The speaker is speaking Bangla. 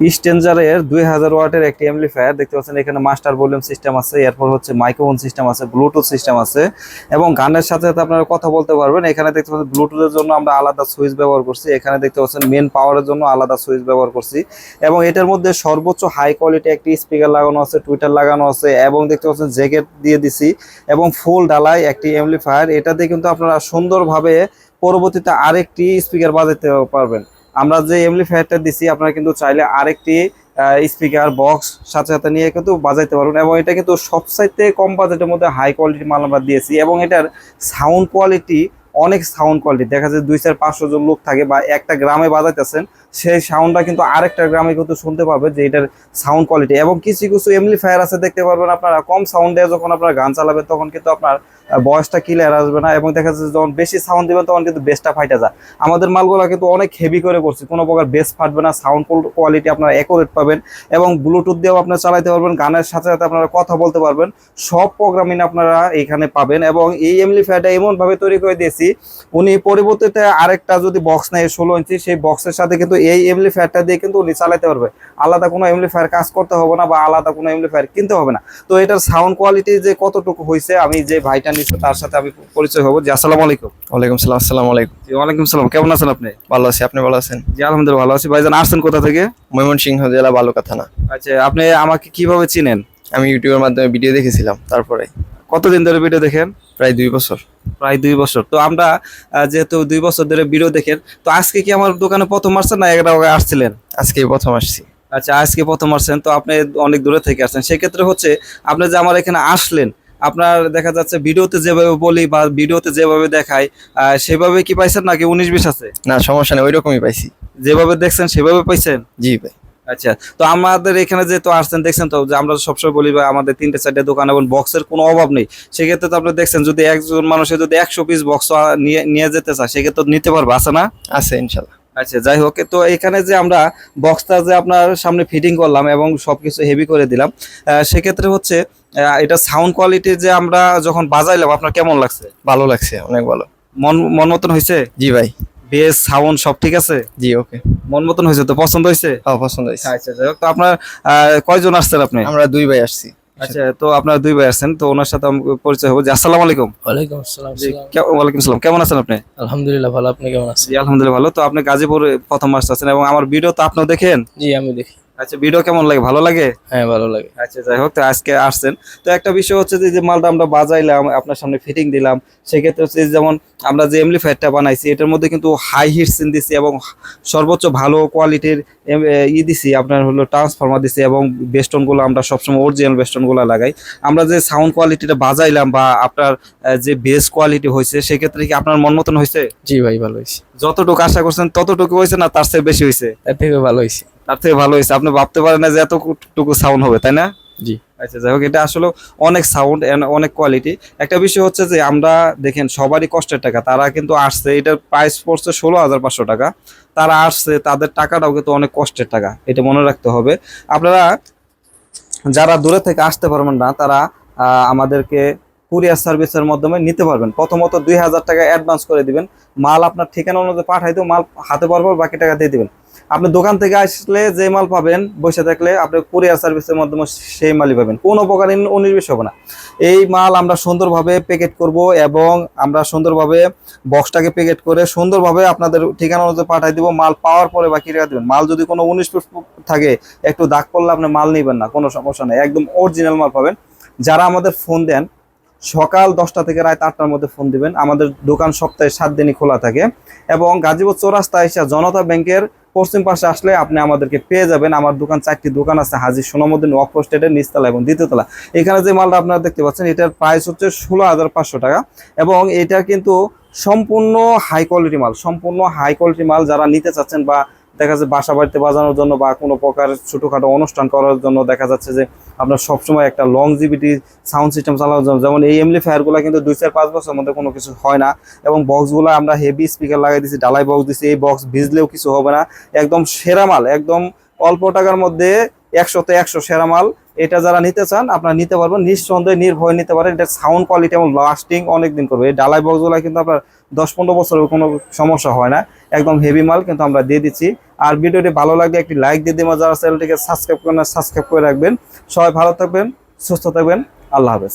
স্টেঞ্জারের দুই হাজার ওয়াটের একটি অ্যাম্পলিফায়ার দেখতে পাচ্ছেন এখানে মাস্টার ভলিউম সিস্টেম আছে, এরপর হচ্ছে মাইক্রোফোন সিস্টেম আছে ব্লুটুথ সিস্টেম আছে, এবং গানের সাথে সাথে আপনারা কথা বলতে পারবেন। এখানে দেখতে পাচ্ছেন ব্লুটুথের জন্য আমরা আলাদা সুইচ ব্যবহার করছি। এখানে দেখতে পাচ্ছেন মেন পাওয়ারের জন্য আলাদা সুইচ ব্যবহার করছি। এবং এটার মধ্যে সর্বোচ্চ হাই কোয়ালিটি একটি স্পিকার লাগানো আছে টুইটার লাগানো আছে, এবং দেখতে পাচ্ছেন জ্যাকেট দিয়ে দিছি, এবং ফুল ডালাই একটি অ্যাম্পলিফায়ার দিয়ে কিন্তু আপনারা সুন্দরভাবে পরবর্তীতে আরেকটি স্পিকার বাজাতে পারবেন। আমরা যে এমপ্লিফায়ারটা দিছি, আপনারা কিন্তু চাইলে আরেকটি স্পিকার বক্স সাথে সাথে নিয়ে কিন্তু বাজাইতে পারুন এবং এটা কিন্তু সবসাইতে কম বাজেটের মধ্যে হাই কোয়ালিটির মাল আমরা দিয়েছি এবং এটার সাউন্ড কোয়ালিটি অনেক সাউন্ড কোয়ালিটি দেখা যায় দুই চার পাঁচশো জন লোক থাকে বা একটা গ্রামে বাজাইতেছেন, সেই সাউন্ডটা কিন্তু আরেকটা গ্রামে কিন্তু শুনতে পারবে যে এটার সাউন্ড কোয়ালিটি এবং কিছু কিছু এমপ্লিফায়ার আছে, দেখতে পারবেন আপনারা, কম সাউন্ডে যখন আপনারা গান চালাবেন, তখন কিন্তু আপনার বয়সটা ক্লিয়ার আসবে না এবং দেখা যাচ্ছে যখন বেশি সাউন্ড দিবেন, তখন কিন্তু বেসটা ফাইটা যায়। আমাদের মালগুলো কিন্তু অনেক হেভি করে করছি, কোনো প্রকার বেস ফাটবে না সাউন্ড কোয়ালিটি আপনারা অ্যাকোরেট পাবেন এবং ব্লুটুথ দিয়েও আপনারা চালাতে পারবেন, গানের সাথে সাথে আপনারা কথা বলতে পারবেন, সব প্রোগ্রামিং আপনারা এখানে পাবেন এবং এই এমপ্লিফায়ারটা এমনভাবে তৈরি করে দিয়েছি উনি পরবর্তীতে আরেকটা যদি বক্স নেয় ষোলো ইঞ্চি সেই বক্সের সাথে কিন্তু এই এমপ্লিফায়ারটা দিয়ে কিন্তু উনি চালাতে পারবে। আলাদা কোনো এমপ্লিফায়ার কাজ করতে হবে না বা আলাদা কোনো এমপ্লিফায়ার কিনতে হবে না। তো এটার সাউন্ড কোয়ালিটি যে কতটুকু হয়েছে আমি যে ভাইটা নিচ্ছি তার সাথে আমি পরিচয় হব। জি আসসালামু আলাইকুম। ওয়ালাইকুম সালাম আসসালামু আলাইকুম। জি ওয়ালাইকুম সালাম। কেমন আছেন আপনি? ভালো আছি আপনি ভালো আছেন? জি আলহামদুলিল্লাহ ভালো আছি। ভাইজান আসছেন কোথা থেকে? ময়মনসিংহ জেলা বালুকা থানা। আচ্ছা আপনি আমাকে কীভাবে চিনেন? আমি ইউটিউবের মাধ্যমে ভিডিও দেখেছিলাম তারপরে। কতদিন ধরে ভিডিও দেখেন? প্রায় দুই বছর। প্রায় দুই বছর। তো আমরা যেহেতু দুই বছর ধরে ভিডিও দেখেন তো আজকে কি আমার দোকানে প্রথম আসছেন না আগে আসছিলেন? আজকে প্রথম আসছি। আচ্ছা আজকে প্রথম আসছেন তো আপনি অনেক দূরে থেকে আসছেন। সেক্ষেত্রে হচ্ছে আপনি যে আমার এখানে আসলেন আপনার দেখা যাচ্ছে ভিডিওতে যেভাবে বলি বা ভিডিওতে যেভাবে দেখাই সেভাবে কি পাইছেন নাকি উনিশ বিশ আছে? না সমস্যা নেই ওই রকমই পাইছি। যেভাবে দেখছেন সেভাবে পাইছেন? জি ভাই। আচ্ছা তো আমাদের এখানে যে তো আসছেন দেখছেন তো যে আমরা সবসময় বলি বা আমাদের তিনটে চারটে দোকান এবং বক্সের কোনো অভাব নেই। সেক্ষেত্রে তো আপনি দেখছেন যদি একজন মানুষের যদি একশো পিস বক্স নিয়ে নিয়ে যেতে চায় সেক্ষেত্রে নিতে পারবে আছে না? আছে ইনশাল্লাহ। আচ্ছা যাই হোক তো এখানে যে আমরা বক্সটা যে আপনার সামনে ফিটিং করলাম এবং সবকিছু হেভি করে দিলাম আহ, সেক্ষেত্রে হচ্ছে এটা সাউন্ড কোয়ালিটি যে আমরা যখন বাজাইলাম আপনার কেমন লাগছে? ভালো লাগছে অনেক ভালো। মন মন মতন হয়েছে? জি ভাই। বেস সাউন্ড সব ঠিক আছে? জি ওকে। মন মতন হয়েছে তো? পছন্দ হয়েছে? হ্যাঁ পছন্দ হয়েছে। আচ্ছা যাই তো আপনার আহ, কয়জন আসছেন আপনি? আমরা দুই ভাই আসছি। আচ্ছা তো আপনার দুই ভাই আছেন তো ওনার সাথে আমি পরিচয় হব। আসসালামু আলাইকুম। ওয়ালাইকুম আসসালাম ওয়ালাইকুম আসসালাম কেমন আছেন আপনি? আলহামদুলিল্লাহ ভালো। আপনি কেমন আছেন? আলহামদুলিল্লাহ ভালো। তো আপনি গাজীপুর প্রথম মাস আছেন এবং আমার ভিডিও তো আপনিও দেখেন? জি আমি দেখি। আচ্ছা ভিডিও কেমন লাগে? ভালো লাগে? হ্যাঁ ভালো লাগে। আচ্ছা যাই হোক তো আজকে আসছেন। তো একটা বিষয় হচ্ছে যে মালটা আমরা বাজাইলাম আপনার সামনে ফিটিং দিলাম সেক্ষেত্রে হচ্ছে যেমন আমরা যে এমলি ফ্যাটটা বানাইছি এটার মধ্যে কিন্তু হাই হিট সিন দিছি এবং সর্বোচ্চ ভালো কোয়ালিটির ই দিছি আপনার হলো ট্রান্সফরমার দিছি এবং বেস্টনগুলো আমরা সবসময় অরিজিনাল বেস্টনগুলো লাগাই। আমরা যে সাউন্ড কোয়ালিটিটা বাজাইলাম বা আপনার যে বেস কোয়ালিটি হয়েছে সেক্ষেত্রে কি আপনার মন মতন হয়েছে? জি ভাই ভালো হয়েছে। যতটুকু আশা করছেন ততটুকু হয়েছে না তার চেয়ে বেশি হয়েছে? তার থেকে ভালো হয়েছে। তার থেকে ভালো হয়েছে। আপনি ভাবতে পারেন না যে এতটুকু সাউন্ড হবে তাই না? জি। আচ্ছা যাই হোক এটা আসলে অনেক সাউন্ড অনেক কোয়ালিটি একটা বিষয় হচ্ছে যে আমরা দেখেন সবারই কষ্টের টাকা তারা কিন্তু আসছে এটার প্রাইস পড়ছে ষোলো হাজার পাঁচশো টাকা। তারা আসছে তাদের টাকাটাও কিন্তু অনেক কষ্টের টাকা এটা মনে রাখতে হবে। আপনারা যারা দূরে থেকে আসতে পারবেন না তারা আমাদেরকে কুরিয়ার সার্ভিসের মাধ্যমে নিতে পারবেন। প্রথমত দুই হাজার টাকা অ্যাডভান্স করে দিবেন। মাল আপনার ঠিকানা অনুযায়ী পাঠাই দেবো মাল হাতে পারব বাকি টাকা দিয়ে দিবেন। আপনি দোকান থেকে আসলে যে মাল পাবেন, বসে থাকলে আপনি কুরিয়ার সার্ভিসের মাধ্যমে সেই মালই পাবেন। কোনো প্রকার উনিশ হবে না। এই মাল আমরা সুন্দরভাবে প্যাকেট করব এবং আমরা সুন্দরভাবে বক্সটাকে প্যাকেট করে সুন্দরভাবে আপনাদের ঠিকানা অনুযায়ী পাঠিয়ে দিব। মাল পাওয়ার পরে বাকি টাকা দেবেন। মাল যদি কোনো উনিশ থাকে, একটু দাগ পড়লে আপনি মাল নেবেন না, কোনো সমস্যা নেই। একদম অরিজিনাল মাল পাবেন। যারা আমাদের ফোন দেন সকাল দশটা থেকে রাত আটটার মধ্যে ফোন দিবেন। আমাদের দোকান সপ্তাহে সাত দিনই খোলা থাকে এবং গাজীপুর চৌরাস্তা এসে জনতা ব্যাংকের পশ্চিম পাশে আসলে আপনি আমাদেরকে পেয়ে যাবেন। আমার দোকান চারটি দোকান আছে হাজির সোনামুদ্দিন ওয়াক স্টেটের নিচতলা এবং দ্বিতীয়তলা। এখানে যে মালটা আপনারা দেখতে পাচ্ছেন, এটার প্রাইস হচ্ছে ষোলো হাজার পাঁচশো টাকা এবং এটা কিন্তু সম্পূর্ণ হাই কোয়ালিটি মাল, সম্পূর্ণ হাই কোয়ালিটি মাল যারা নিতে চাচ্ছেন বা দেখা যাচ্ছে বাসা বাড়িতে বাজানোর জন্য বা কোনো প্রকার ছোটোখাটো অনুষ্ঠান করার জন্য দেখা যাচ্ছে যে আপনার সবসময় একটা লং জিবিটি সাউন্ড সিস্টেম চালানোর জন্য। যেমন এই এমলি ফায়ারগুলো কিন্তু দুই চার পাঁচ বছরের মধ্যে কোনো কিছু হয় না। এবং বক্সগুলো আমরা হেভি স্পিকার লাগাই দিচ্ছি ডালাই বক্স দিচ্ছি এই বক্স ভিজলেও কিছু হবে না। একদম সেরা মাল, একদম অল্প টাকার মধ্যে একশোতে একশো সেরা মাল। এটা যারা নিতে চান, আপনারা নিতে পারবেন। নিঃসন্দেহে নির্ভয় নিতে পারেন। এটা সাউন্ড কোয়ালিটি এবং লাস্টিং অনেক দিন করবে। এই ডালাই বক্সগুলো কিন্তু আপনার দশ পনেরো বছরের কোনো সমস্যা হয় না। একদম হেভি মাল কিন্তু আমরা দিয়ে দিচ্ছি। আর ভিডিওটি ভালো লাগলে একটি লাইক দিয়ে দিবেন। যারা চ্যানেলটিকে সাবস্ক্রাইব করেন সাবস্ক্রাইব করে রাখবেন। সবাই ভালো থাকবেন, সুস্থ থাকবেন। আল্লাহ হাফেজ।